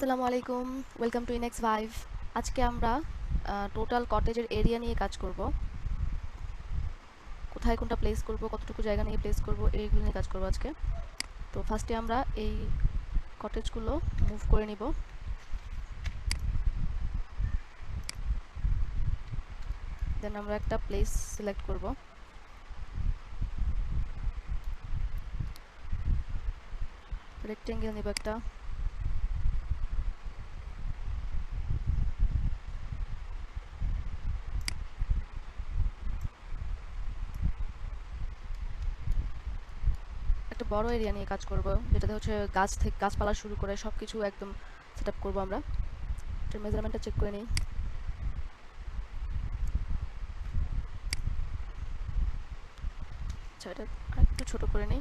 আসসালামু আলাইকুম welcome to ইনেক্স vibe আজকে আমরা টোটাল কটেজের এরিয়া নিয়ে কাজ করব। কোথায় কোনটা প্লেস করব, কতটুকু জায়গা নিয়ে প্লেস করব এইগুলো নিয়ে কাজ করব আজকে। তো ফার্স্টে আমরা এই কটেজগুলো মুভ করে নিব। দেন আমরা একটা প্লেস সিলেক্ট করব। রেক্টেঙ্গেল নিব একটা। একটা বড় এরিয়া নিয়ে কাজ করব, যেটাতে হচ্ছে গাছ থেকে গাছপালা শুরু করে সব কিছু একদম সেট আপ করব আমরা। এটার মেজারমেন্টটা চেক করে নিই। আচ্ছা এটা একটু ছোট করে নিই।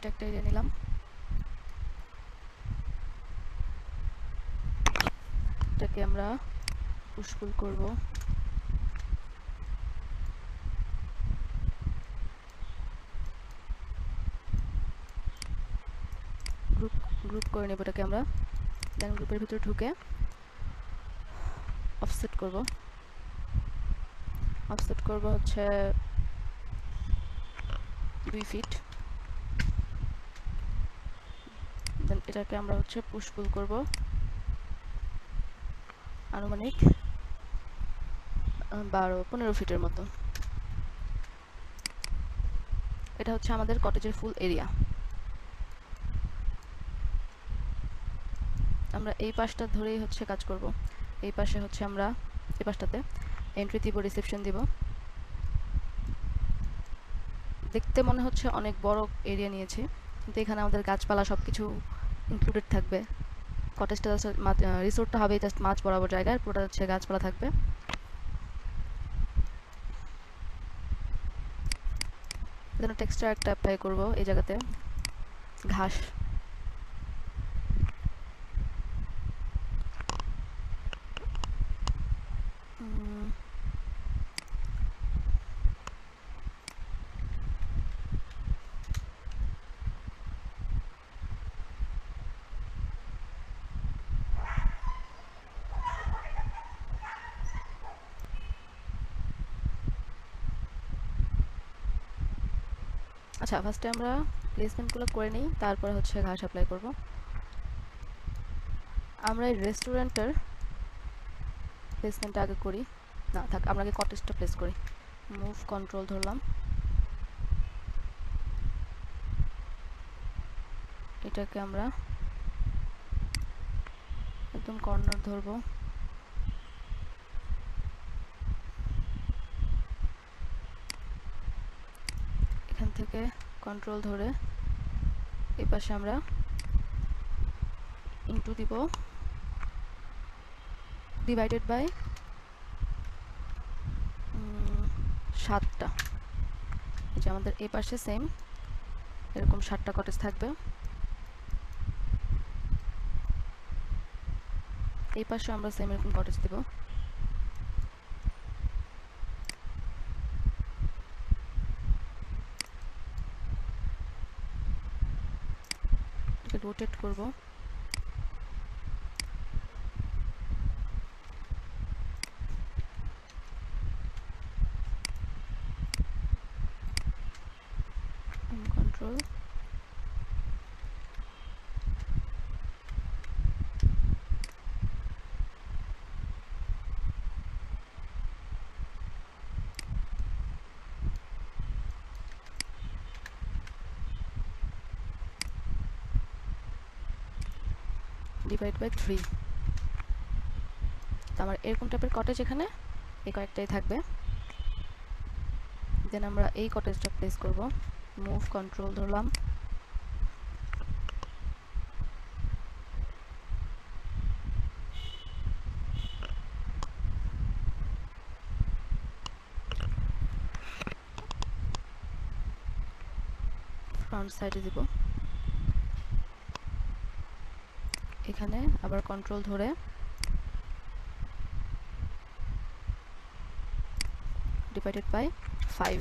মোটামুটি একটা নিলাম। এটাকে আমরা পুষ্পুল করব। গ্রুপ গ্রুপ করে নেব এটাকে আমরা। দেন গ্রুপের ভিতরে ঢুকে অফসেট করব। অফসেট করব হচ্ছে দুই ফিট দেন এটাকে আমরা হচ্ছে পুষ্পুল করব। আনুমানিক বারো, পনেরো ফিটের মতো। এটা হচ্ছে আমাদের কটেজের ফুল এরিয়া আমরা এই পাশটা ধরেই হচ্ছে কাজ করব। এই পাশে হচ্ছে আমরা, এই পাশটাতে এন্ট্রি দিব রিসেপশন দিব। দেখতে মনে হচ্ছে অনেক বড় এরিয়া নিয়েছি। কিন্তু এখানে আমাদের গাছপালা সব কিছু ইনক্লুডেড থাকবে। কটেজটা রিসোর্টটা হবে জাস্ট মাছ বরাবর জায়গায়, পুরোটা হচ্ছে গাছপালা থাকবে। টেক্সচার একটা অ্যাপ্লাই করব এই জায়গাতে। ঘাস। আচ্ছা ফার্স্টে আমরা প্লেসমেন্টগুলো করে নিই, তারপরে হচ্ছে ঘাস অ্যাপ্লাই করব। আমরা এই রেস্টুরেন্টের প্লেসমেন্টটা আগে করি। না, থাক, আমরা আগে কটেজটা প্লেস করি। মুভ কন্ট্রোল ধরলাম। এটাকে আমরা একদম কর্নার ধরবো। থেকে কন্ট্রোল ধরে এই পাশে আমরা ইনটু দিব। ডিভাইডেড বাই সাতটা। যে আমাদের এই পাশে সেম এরকম সাতটা কটেজ থাকবে। এই পাশে আমরা সেম এরকম কটেজ দিব। রোটেট করব। কন্ট্রোল ডিভাইড বাই থ্রি তো আমার এরকম টাইপের কটেজ এখানে, এই কয়েকটাই থাকবে। দেন আমরা এই কটেজটা প্লেস করব। মুভ কন্ট্রোল ধরলাম। ফ্রন্ট সাইডে দিব। এখানে, আবার কন্ট্রোল ধরে। Divided by five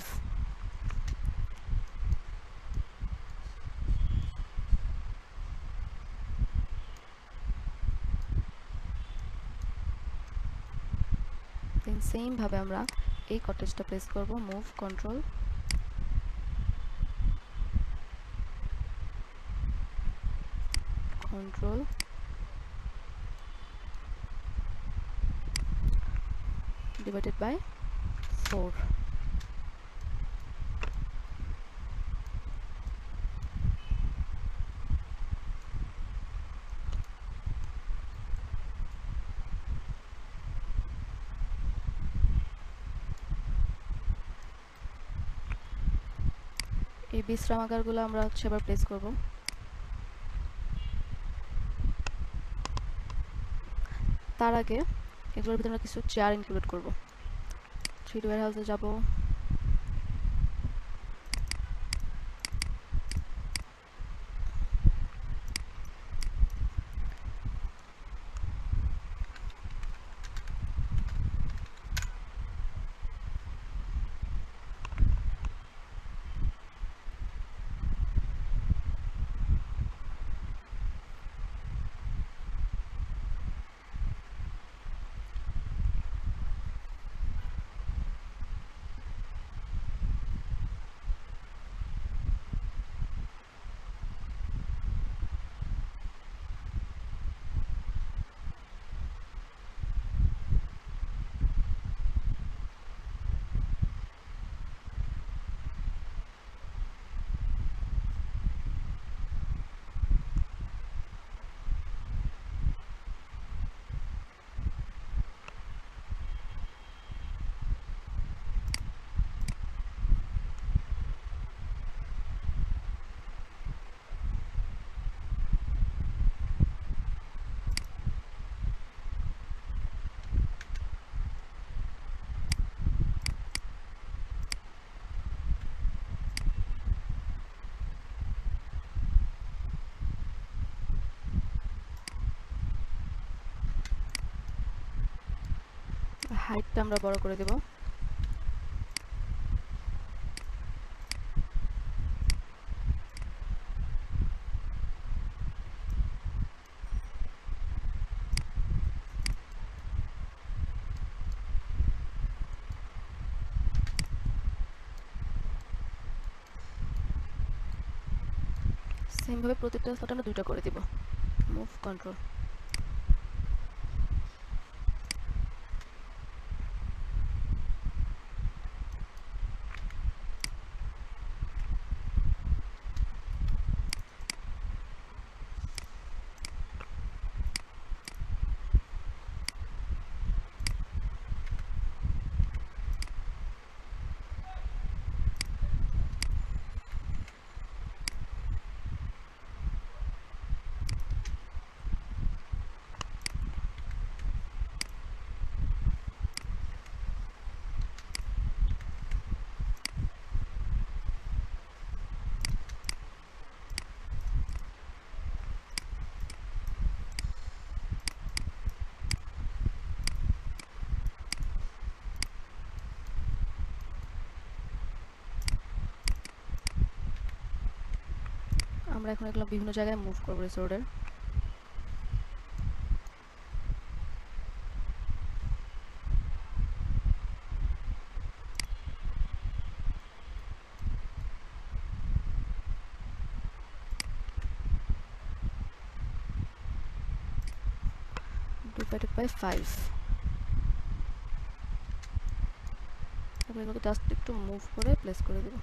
then same ভাবে আমরা এই কটেজটা প্রেস করব move control control divided by 4 এই বিশ্রামাগারগুলো আমরা হচ্ছে এবার প্লেস করব। তার আগে এগুলোর ভিতরে আমরা কিছু চেয়ার ইনক্লুড করব। থ্রি ওয়ার হাউসে যাব। হাইটটা আমরা বড় করে দেব। সেমভাবে প্রতিটা স্লট আমরা দুইটা করে দিব। মুভ কন্ট্রোল আমরা এখন এগুলো বিভিন্ন জায়গায় মুভ করব রিসোর্টের divided by 5 তারপর এগুলোকে জাস্ট একটু মুভ করে প্লেস করে দেবো।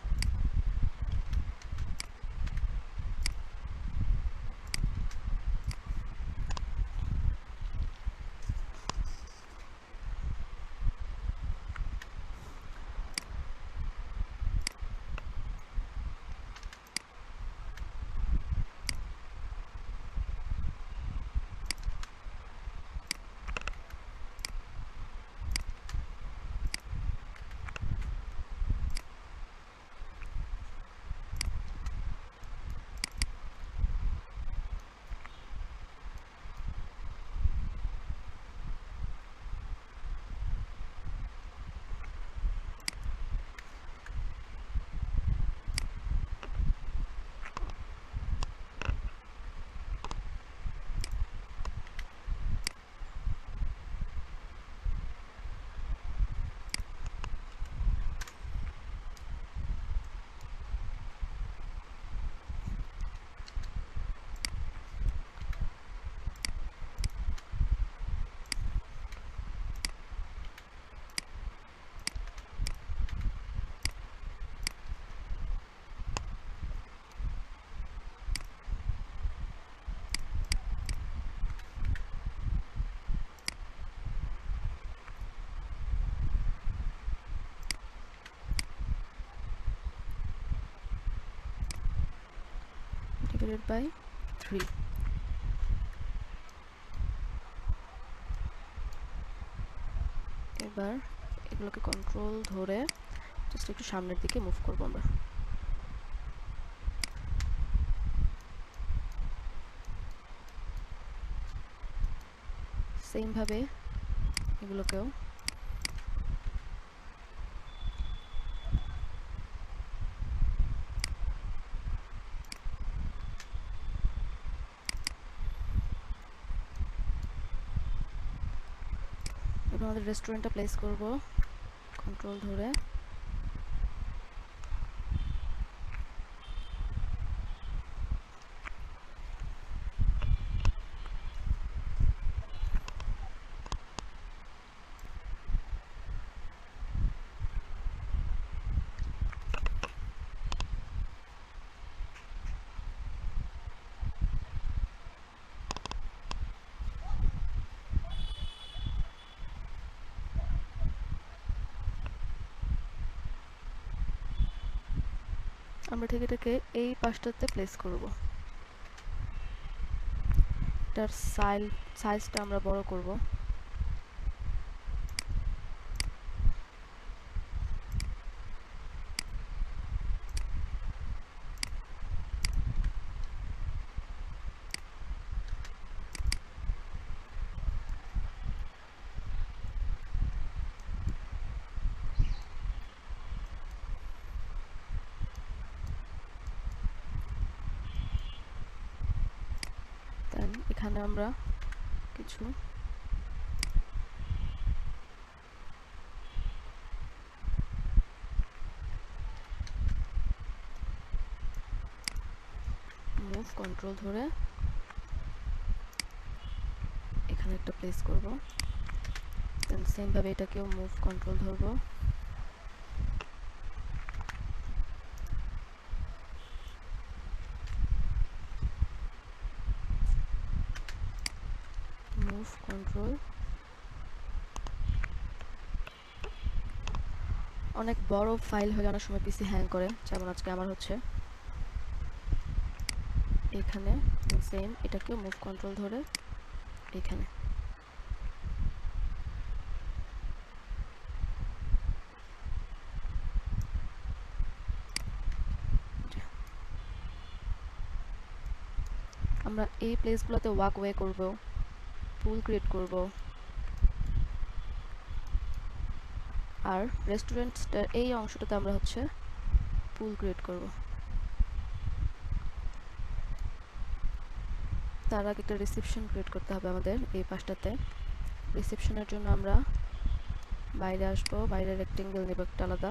Divided by three. এবার এগুলোকে কন্ট্রোল ধরে জাস্ট একটু সামনের দিকে মুভ করব আমরা। সেমভাবে এগুলোকেও রেস্টুরেন্টটা প্লেস করব। কন্ট্রোল ধরে। আমরা ঠিক এটাকে এই পাশটাতে প্লেস করব। এটার সাইল সাইজটা আমরা বড় করব দেন এখানে আমরা কিছু মুভ কন্ট্রোল ধরে এখানে একটা প্লেস করব। দেন সেম ভাবে এটাকেও মুভ কন্ট্রোল ধরবো মুভ কন্ট্রোল অনেক বড় ফাইল হলে অনেক সময় পিসি হ্যাং করে। যেমন আজকে আমার হচ্ছে এখানে সেম এটাকে মুভ কন্ট্রোল ধরে এখানে। আমরা এই প্লেসগুলোতে ওয়াকওয়ে করব পুল ক্রিয়েট করব। আর রেস্টুরেন্টটার এই অংশটাতে আমরা হচ্ছে পুল ক্রিয়েট করব। তার আগে একটা রিসেপশন ক্রিয়েট করতে হবে আমাদের এই পাশটাতে। রিসেপশনের জন্য আমরা বাইরে আসব, বাইরে রেক্টেঙ্গেল নেব একটা আলাদা।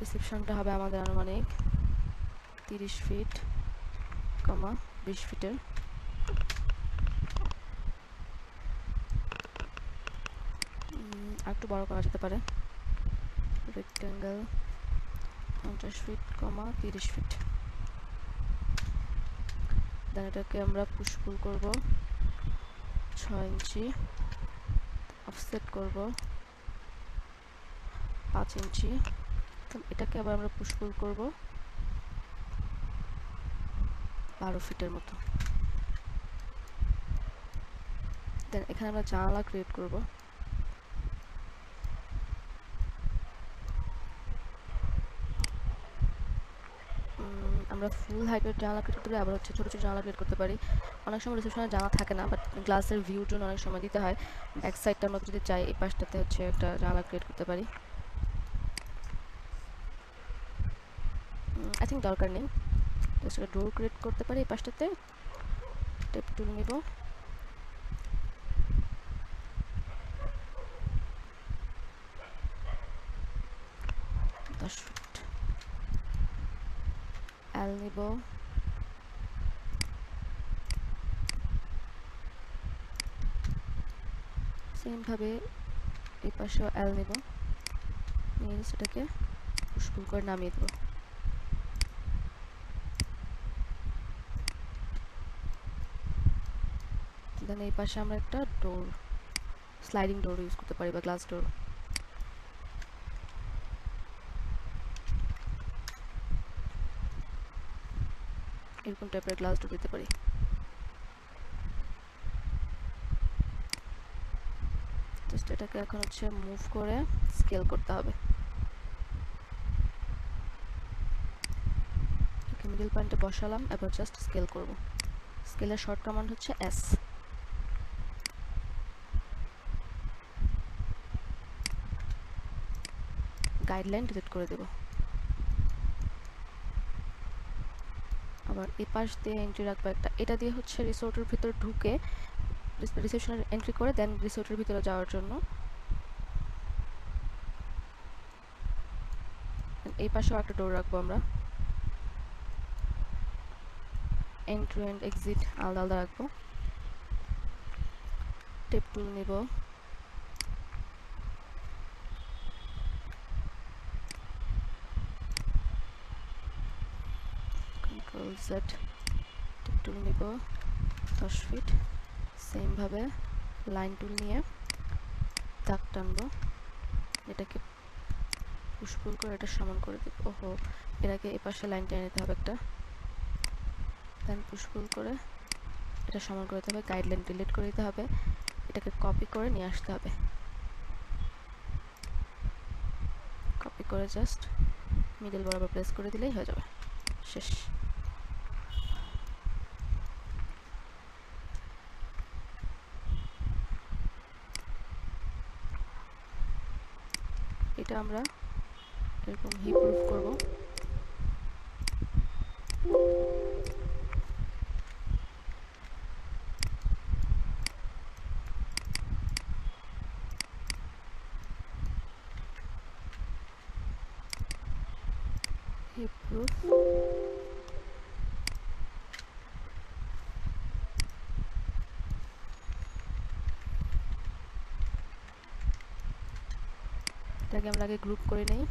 রিসেপশনটা হবে আমাদের আনুমানিক তিরিশ ফিট কমা বিশ ফিটের একটু বড় করা যেতে পারে। রেক্টেঙ্গেল পঞ্চাশ ফিট কমা তিরিশ ফিট দেন এটাকে আমরা পুশপুল করব। ছয় ইঞ্চি। অফসেট করব। পাঁচ ইঞ্চি। এটাকে আবার আমরা পুশপুল করব। বারো ফিটের মতো। দেন এখানে আমরা জানালা ক্রিয়েট করব আমরা ফুল হাইটের জানালা ক্রিয়েট করতে পারি, আবার হচ্ছে ছোটো ছোটো জানালা ক্রিয়েট করতে পারি। অনেক সময় রিসেপশনে জানা থাকে না বাট গ্লাসের ভিউর জন্য অনেক সময় দিতে হয়। এক সাইডটা আমরা যদি চাই, এই পাশটাতে হচ্ছে একটা জানালা ক্রিয়েট করতে পারি। আই থিঙ্ক দরকার নেই। একটা ডোর ক্রিয়েট করতে পারি এই পাশটাতে। টেপ টুল নিব। দশ নিব সেমভাবে এই পাশেও এল নিব। নিয়ে সেটাকে পুষ্পুল করে নামিয়ে দেবো। দেন এই পাশে আমরা একটা ডোর স্লাইডিং ডোর ইউজ করতে পারি বা গ্লাস ডোর এরকম টাইপের গ্লাস ডোর দিতে পারি। জাস্ট এটাকে এখন হচ্ছে মুভ করে স্কেল করতে হবে। মিডল পয়েন্টে বসালাম, এবার জাস্ট স্কেল করব। স্কেলের শর্ট কমান্ড হচ্ছে এস গাইডলাইন ডিলিট করে দেব। আবার এই পাশ দিয়ে এন্ট্রি রাখব একটা। এটা দিয়ে হচ্ছে রিসোর্টের ভিতর ঢুকে রিসেপশনের এন্ট্রি করে দেন রিসোর্টের ভিতরে যাওয়ার জন্য। এই পাশেও একটা ডোর রাখব আমরা। এন্ট্রি অ্যান্ড এক্সিট আলাদা আলাদা রাখব। টেপ টুল নিব। টেপ টুল নিব দশ ফিট সেমভাবে লাইন টুল নিয়ে দাগ টানবো। এটাকে পুষ্পুল করে এটা সমান করে দিব। ওহো এটাকে এ পাশে লাইন টেনে নিতে হবে একটা। দেন পুষ্পুল করে এটা সমান করে দিতে হবে। গাইডলাইন ডিলিট করে দিতে হবে। এটাকে কপি করে নিয়ে আসতে হবে। কপি করে জাস্ট মিডল বরাবর প্রেস করে দিলেই হয়ে যাবে। শেষ। এটা আমরা এরকম হিপ প্রুফ করব। হিপ প্রুফ এটাকে আমরা আগে গ্রুপ করে নেই।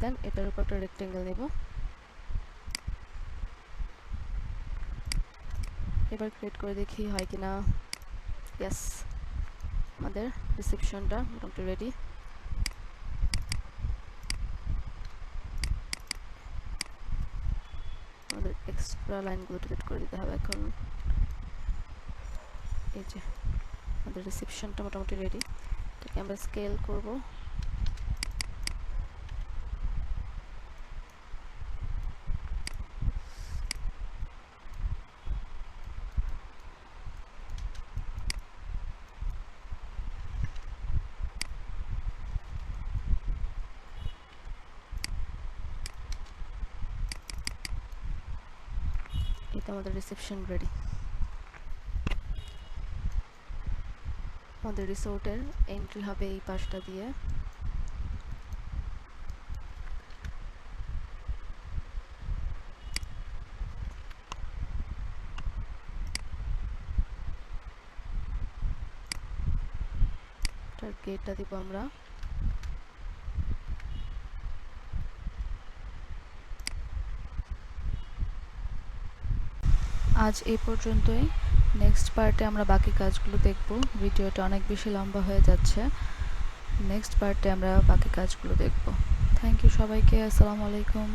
দেন এটার উপর একটা রেক্টেঙ্গেল নেব। এবার ক্রিয়েট করে দেখি হয় কি না ইয়াস আমাদের রিসেপশনটা মোটামুটি রেডি আমাদের এক্সট্রা লাইনগুলো ডিলিট করে দিতে হবে এখন। এই যে, আমাদের রিসেপশনটা মোটামুটি রেডি এটাকে আমরা স্কেল করব। এটা আমাদের রিসেপশন রেডি আমাদের রিসোর্টের এন্ট্রি হবে এই পাশটা দিয়ে। এটার গেটটা দিব আমরা। আজ এই পর্যন্তই। নেক্সট পার্টে আমরা বাকি কাজগুলো দেখব। ভিডিওটা অনেক বেশি লম্বা হয়ে যাচ্ছে। নেক্সট পার্টে আমরা বাকি কাজগুলো দেখব। থ্যাংক ইউ সবাইকে। আসসালামু আলাইকুম।